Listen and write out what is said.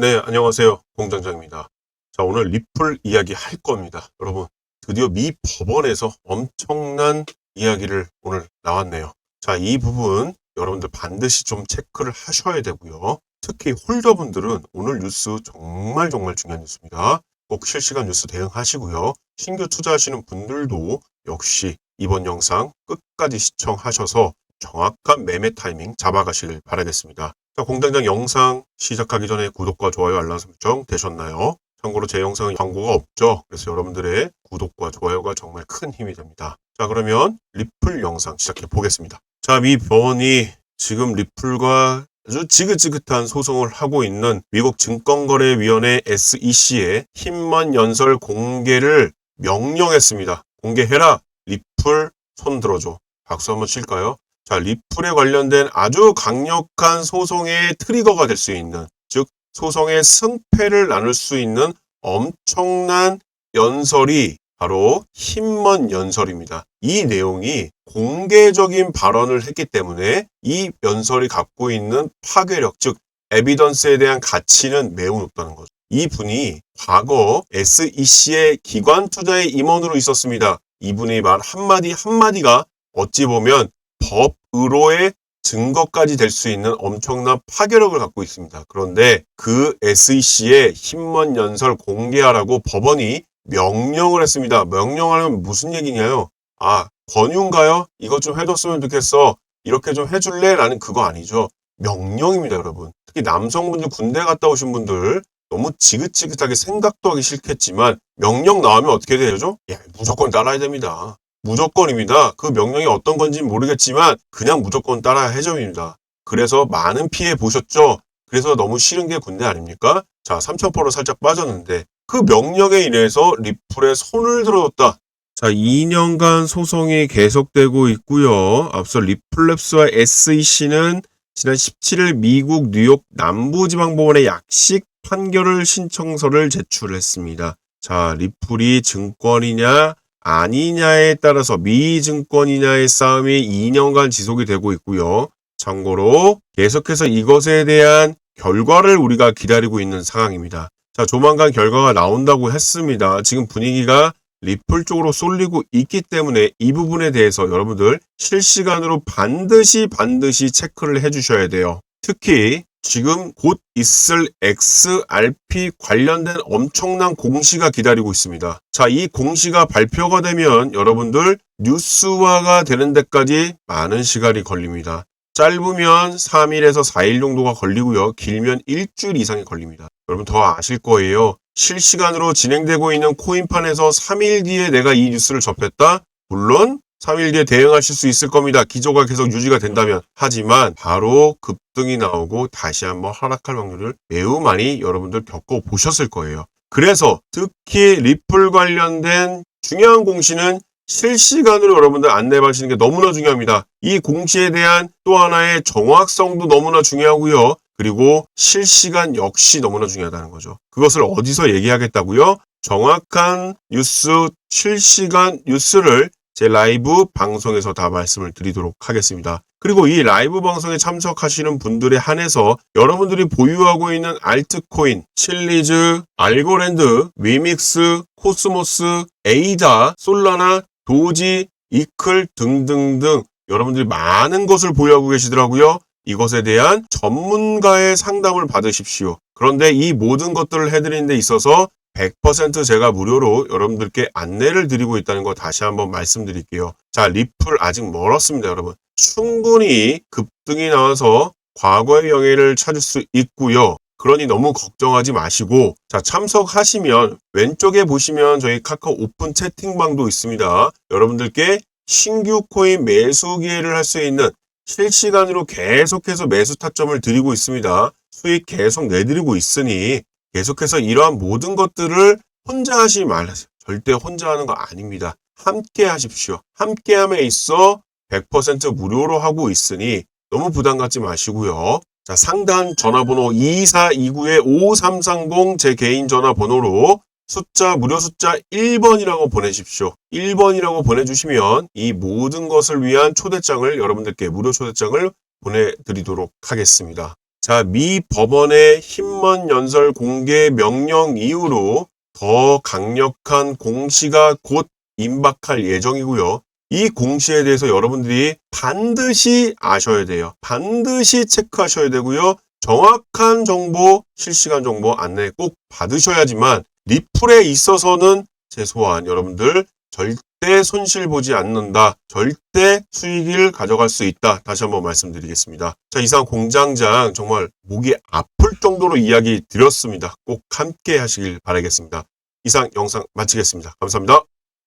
네, 안녕하세요. 공장장입니다. 자, 오늘 리플 이야기 할 겁니다. 여러분, 드디어 미 법원에서 엄청난 이야기를 오늘 나왔네요. 자, 이 부분 여러분들 반드시 좀 체크를 하셔야 되고요. 특히 홀더분들은 오늘 뉴스 정말 정말 중요한 뉴스입니다. 꼭 실시간 뉴스 대응하시고요. 신규 투자하시는 분들도 역시 이번 영상 끝까지 시청하셔서 정확한 매매 타이밍 잡아가시길 바라겠습니다. 자, 공장장 영상 시작하기 전에 구독과 좋아요, 알람 설정 되셨나요? 참고로 제 영상은 광고가 없죠. 그래서 여러분들의 구독과 좋아요가 정말 큰 힘이 됩니다. 자, 그러면 리플 영상 시작해 보겠습니다. 자, 미 법원이 지금 리플과 아주 지긋지긋한 소송을 하고 있는 미국 증권거래위원회 SEC의 힘만 연설 공개를 명령했습니다. 공개해라. 리플 손 들어줘. 박수 한번 칠까요? 자, 리플에 관련된 아주 강력한 소송의 트리거가 될 수 있는, 즉, 소송의 승패를 나눌 수 있는 엄청난 연설이 바로 힘먼 연설입니다. 이 내용이 공개적인 발언을 했기 때문에 이 연설이 갖고 있는 파괴력, 즉, 에비던스에 대한 가치는 매우 높다는 거죠. 이 분이 과거 SEC의 기관 투자의 임원으로 있었습니다. 이분의 말 한마디 한마디가 어찌 보면 법으로의 증거까지 될 수 있는 엄청난 파괴력을 갖고 있습니다. 그런데 그 SEC의 힘먼 연설 공개하라고 법원이 명령을 했습니다. 명령하면 무슨 얘기냐요? 아, 권유인가요? 이것 좀 해줬으면 좋겠어. 이렇게 좀 해줄래? 라는 그거 아니죠. 명령입니다, 여러분. 특히 남성분들 군대 갔다 오신 분들 너무 지긋지긋하게 생각도 하기 싫겠지만 명령 나오면 어떻게 되죠? 예, 무조건 따라야 됩니다. 무조건입니다. 그 명령이 어떤 건지 모르겠지만 그냥 무조건 따라야 해점입니다. 그래서 많은 피해 보셨죠? 그래서 너무 싫은 게 군대 아닙니까? 자, 3,000%로 살짝 빠졌는데 그 명령에 인해서 리플에 손을 들어줬다. 자, 2년간 소송이 계속되고 있고요. 앞서 리플랩스와 SEC는 지난 17일 미국 뉴욕 남부지방법원에 약식 판결을 신청서를 제출했습니다. 자, 리플이 증권이냐 아니냐에 따라서 미증권이냐의 싸움이 2년간 지속이 되고 있고요. 참고로 계속해서 이것에 대한 결과를 우리가 기다리고 있는 상황입니다. 자, 조만간 결과가 나온다고 했습니다. 지금 분위기가 리플 쪽으로 쏠리고 있기 때문에 이 부분에 대해서 여러분들 실시간으로 반드시 반드시 체크를 해 주셔야 돼요. 특히 지금 곧 있을 XRP 관련된 엄청난 공시가 기다리고 있습니다. 자, 이 공시가 발표가 되면 여러분들 뉴스화가 되는 데까지 많은 시간이 걸립니다. 짧으면 3일에서 4일 정도가 걸리고요. 길면 일주일 이상이 걸립니다. 여러분 더 아실 거예요. 실시간으로 진행되고 있는 코인판에서 3일 뒤에 내가 이 뉴스를 접했다? 물론 3일 뒤에 대응하실 수 있을 겁니다. 기조가 계속 유지가 된다면. 하지만 바로 급등이 나오고 다시 한번 하락할 확률을 매우 많이 여러분들 겪어보셨을 거예요. 그래서 특히 리플 관련된 중요한 공시는 실시간으로 여러분들 안내 받으시는 게 너무나 중요합니다. 이 공시에 대한 또 하나의 정확성도 너무나 중요하고요. 그리고 실시간 역시 너무나 중요하다는 거죠. 그것을 어디서 얘기하겠다고요? 정확한 뉴스, 실시간 뉴스를 제 라이브 방송에서 다 말씀을 드리도록 하겠습니다. 그리고 이 라이브 방송에 참석하시는 분들에 한해서 여러분들이 보유하고 있는 알트코인, 칠리즈, 알고랜드, 위믹스, 코스모스, 에이다, 솔라나, 도지, 이클 등등등 여러분들이 많은 것을 보유하고 계시더라고요. 이것에 대한 전문가의 상담을 받으십시오. 그런데 이 모든 것들을 해드리는 데 있어서 100% 제가 무료로 여러분들께 안내를 드리고 있다는 거 다시 한번 말씀드릴게요. 자, 리플 아직 멀었습니다, 여러분. 충분히 급등이 나와서 과거의 영예를 찾을 수 있고요. 그러니 너무 걱정하지 마시고 자 참석하시면 왼쪽에 보시면 저희 카카오 오픈 채팅방도 있습니다. 여러분들께 신규 코인 매수 기회를 할 수 있는 실시간으로 계속해서 매수 타점을 드리고 있습니다. 수익 계속 내드리고 있으니 계속해서 이러한 모든 것들을 혼자 하지 말라세요. 절대 혼자 하는 거 아닙니다. 함께 하십시오. 함께 함에 있어 100% 무료로 하고 있으니 너무 부담 갖지 마시고요. 자, 상단 전화번호 2429-5330 제 개인 전화번호로 숫자, 무료 숫자 1번이라고 보내십시오. 1번이라고 보내주시면 이 모든 것을 위한 초대장을 여러분들께 무료 초대장을 보내드리도록 하겠습니다. 자, 미 법원의 힘먼 연설 공개 명령 이후로 더 강력한 공시가 곧 임박할 예정이고요. 이 공시에 대해서 여러분들이 반드시 아셔야 돼요. 반드시 체크하셔야 되고요. 정확한 정보, 실시간 정보 안내 꼭 받으셔야지만 리플에 있어서는 최소한 여러분들 절대 손실 보지 않는다. 절대 수익을 가져갈 수 있다. 다시 한번 말씀드리겠습니다. 자, 이상 공장장 정말 목이 아플 정도로 이야기 드렸습니다. 꼭 함께 하시길 바라겠습니다. 이상 영상 마치겠습니다. 감사합니다.